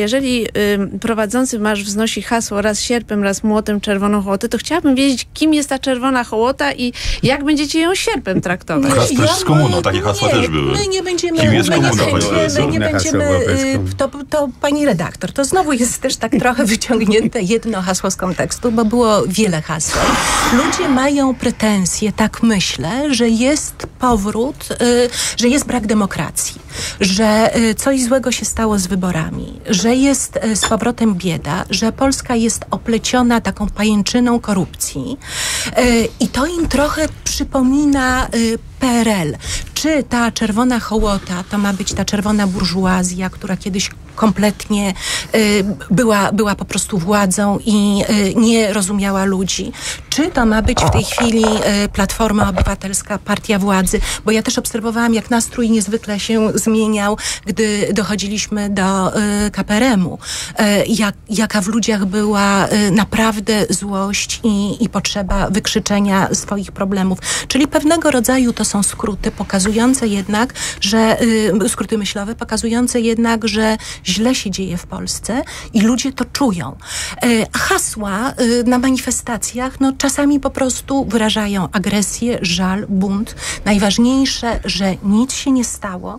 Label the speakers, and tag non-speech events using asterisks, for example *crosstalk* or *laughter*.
Speaker 1: jeżeli y, prowadzący marsz wznosi hasło raz sierpem, raz młotem czerwoną hołotę, to chciałabym wiedzieć, kim jest ta czerwona hołota i jak będziecie ją sierpem traktować.
Speaker 2: Raz precz z komuną, takie hasła
Speaker 3: nie,
Speaker 2: też były.
Speaker 3: My nie będziemy,
Speaker 2: Kim jest
Speaker 3: my nie
Speaker 2: komuna,
Speaker 3: będziemy, nie
Speaker 4: Na
Speaker 3: będziemy y,
Speaker 4: komuny.
Speaker 3: to, to pani redaktor, to znowu jest też tak trochę *laughs* wyciągnięte jedno hasło z kontekstu, bo było wiele haseł. Ludzie mają pretensje, tak myślę, że jest powrót, y, że jest brak demokracji, że y, coś złego się stało z wyborami, że jest y, z powrotem bieda, że Polska jest opleciona taką pajęczyną korupcji y, i to im trochę przypomina y, PRL. Czy ta czerwona hołota to ma być ta czerwona burżuazja, która kiedyś kompletnie y, była, była po prostu władzą i y, nie rozumiała ludzi? Czy to ma być w tej chwili y, Platforma Obywatelska, partia władzy? Bo ja też obserwowałam, jak nastrój niezwykle się zmieniał, gdy dochodziliśmy do KPRM-u. Jak, jaka w ludziach była naprawdę złość i, i potrzeba wykrzyczenia swoich problemów. Czyli pewnego rodzaju to są skróty pokazujące jednak, że skróty myślowe pokazujące jednak, że źle się dzieje w Polsce i ludzie to czują. Y, a hasła y, na manifestacjach no, czasami po prostu wyrażają agresję, żal, bunt. Najważniejsze, że nic się nie stało.